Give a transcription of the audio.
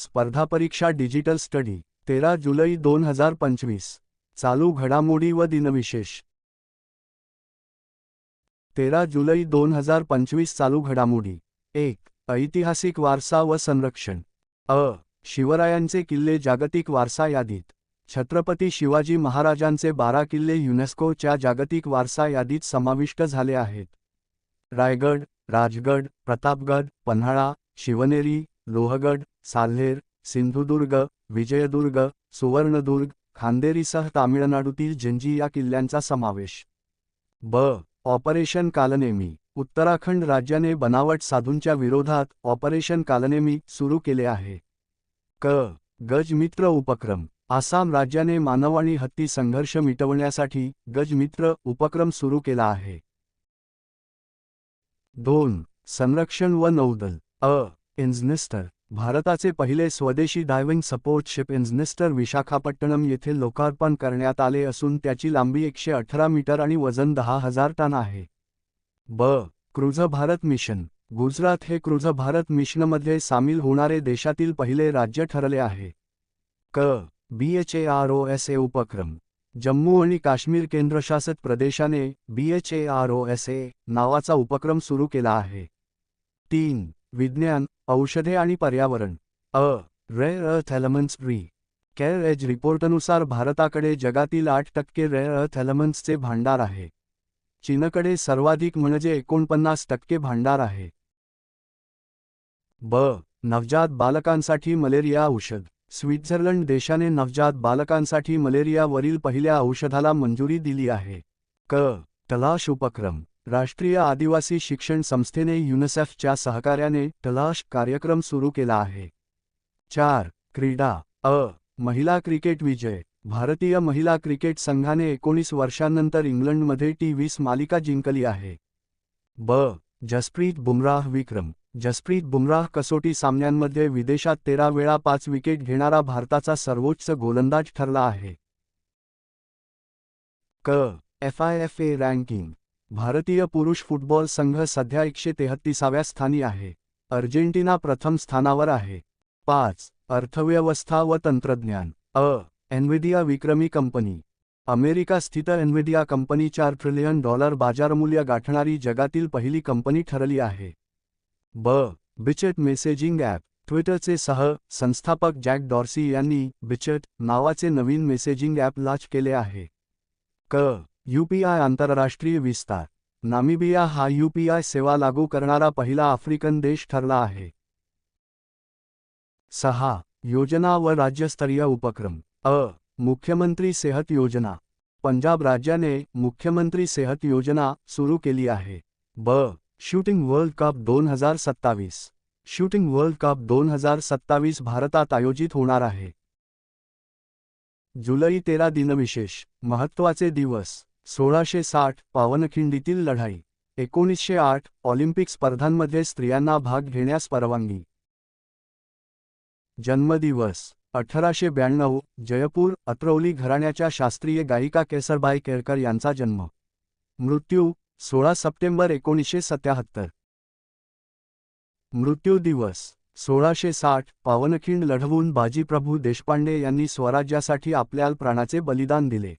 स्पर्धा परीक्षा digital study तेरा जुलै दोन हजार पंचवीस. चालू घडामोडी व दिनविशेष. तेरा जुलै दोन हजार पंचवीस चालू घडामोडी. एक ऐतिहासिक वारसा व संरक्षण. अ शिवरायांचे किल्ले जागतिक वारसा यादीत. छत्रपती शिवाजी महाराजांचे बारा किल्ले युनेस्कोच्या जागतिक वारसा यादीत समाविष्ट झाले आहेत. रायगड राजगड प्रतापगड पन्हाळा शिवनेरी लोहगड साल्हेर सिंधुदुर्ग विजयदुर्ग सुवर्णदुर्ग खांदेरीसह तामिळनाडूतील जंजी या किल्ल्यांचा समावेश. ब. ऑपरेशन कालनेमी उत्तराखंड राज्याने बनावट साधूंच्या विरोधात ऑपरेशन कालनेमी सुरू केले आहे. क. गजमित्र उपक्रम आसाम राज्याने मानव आणि हत्ती संघर्ष मिटवण्यासाठी गजमित्र उपक्रम सुरू केला आहे. दोन. संरक्षण व नौदल अ. इन्झनिस्टर भारताचे पहिले स्वदेशी डायव्हिंग सपोर्ट शिप इन्झनेस्टर विशाखापट्टणम येथे लोकार्पण करण्यात आले असून त्याची लांबी एकशे अठरा मीटर आणि वजन दहा हजार टन आहे. ब. Cruise Bharat mission. गुजरात हे क्रुझ भारत मिशनमध्ये सामील होणारे देशातील पहिले राज्य ठरले आहे. क. बी एचएआरओएसए उपक्रम. जम्मू आणि काश्मीर केंद्रशासित प्रदेशाने बीएचएआरओएसए नावाचा उपक्रम सुरू केला आहे. तीन. विज्ञान औषधे आणि पर्यावरण. अ रेअर अर्थ एलिमेंट्स री. केअर एज रिपोर्टनुसार भारताकडे जगातील आठ टक्के रेअर अर्थ एलिमेंट्सचे भांडार आहे. चीनकडे सर्वाधिक म्हणजे एकोणपन्नास टक्के भांडार आहे. ब नवजात बालकांसाठी मलेरिया औषध. स्वित्झर्लंड देशाने नवजात बालकांसाठी मलेरियावरील पहिल्या औषधाला मंजुरी दिली आहे. क तलाश उपक्रम. राष्ट्रीय आदिवासी शिक्षण संस्थेने युनिसेफच्या सहकार्याने तलाश कार्यक्रम सुरू केला आहे. चार क्रीडा. अ महिला क्रिकेट विजय. भारतीय महिला क्रिकेट संघाने एकोणीस वर्षांनंतर इंग्लंडमध्ये टी वीस मालिका जिंकली आहे. ब जसप्रीत बुमराह विक्रम. जसप्रीत बुमराह कसोटी सामन्यांमध्ये विदेशात तेरा वेळा पाच विकेट घेणारा भारताचा सर्वोच्च गोलंदाज ठरला आहे. क F I F A ranking. भारतीय पुरुष फुटबॉल संघ सध्या एकशे तेहत्तीसाव्या स्थानी आहे. अर्जेंटिना प्रथम स्थानावर आहे. पाच. अर्थव्यवस्था व तंत्रज्ञान. अ. एन्व्हिडिया विक्रमी कंपनी. अमेरिका स्थित एन्व्हिडिया कंपनी चार ट्रिलियन डॉलर बाजारमूल्य गाठणारी जगातील पहिली कंपनी ठरली आहे. ब. बिचेट मेसेजिंग ॲप. ट्विटरचे सह संस्थापक जॅक डॉर्सी यांनी बिचेट नावाचे नवीन मेसेजिंग ॲप लॉन्च केले आहे. क. यूपीआय आंतरराष्ट्रीय विस्तार. नामिबिया हा यूपीआय सेवा लागू करणारा पहिला आफ्रिकन देश ठरला आहे. सहा. योजना व राज्यस्तरीय उपक्रम. अ. मुख्यमंत्री सेहत योजना. पंजाब राज्याने मुख्यमंत्री सेहत योजना सुरू केली आहे. ब. शूटिंग वर्ल्ड कप दोन हजार सत्तावीस. शूटिंग वर्ल्ड कप दोन हजार सत्तावीस भारतात आयोजित होणार आहे. जुलै तेरा दिनविशेष. महत्त्वाचे दिवस. सोळाशे साठ पावनखिंडीतील लढाई. एकोणीसशे आठ ऑलिम्पिक स्पर्धांमध्ये स्त्रियांना भाग घेण्यास परवानगी. जन्मदिवस. अठराशे ब्याण्णव जयपूर अत्रौली घराण्याच्या शास्त्रीय गायिका केसरबाई केळकर यांचा जन्म. मृत्यू सोळा सप्टेंबर एकोणीसशे सत्याहत्तर. मृत्यू दिवस. सोळाशे साठ पावनखिंड लढवून बाजीप्रभू देशपांडे यांनी स्वराज्यासाठी आपल्या प्राणाचे बलिदान दिले.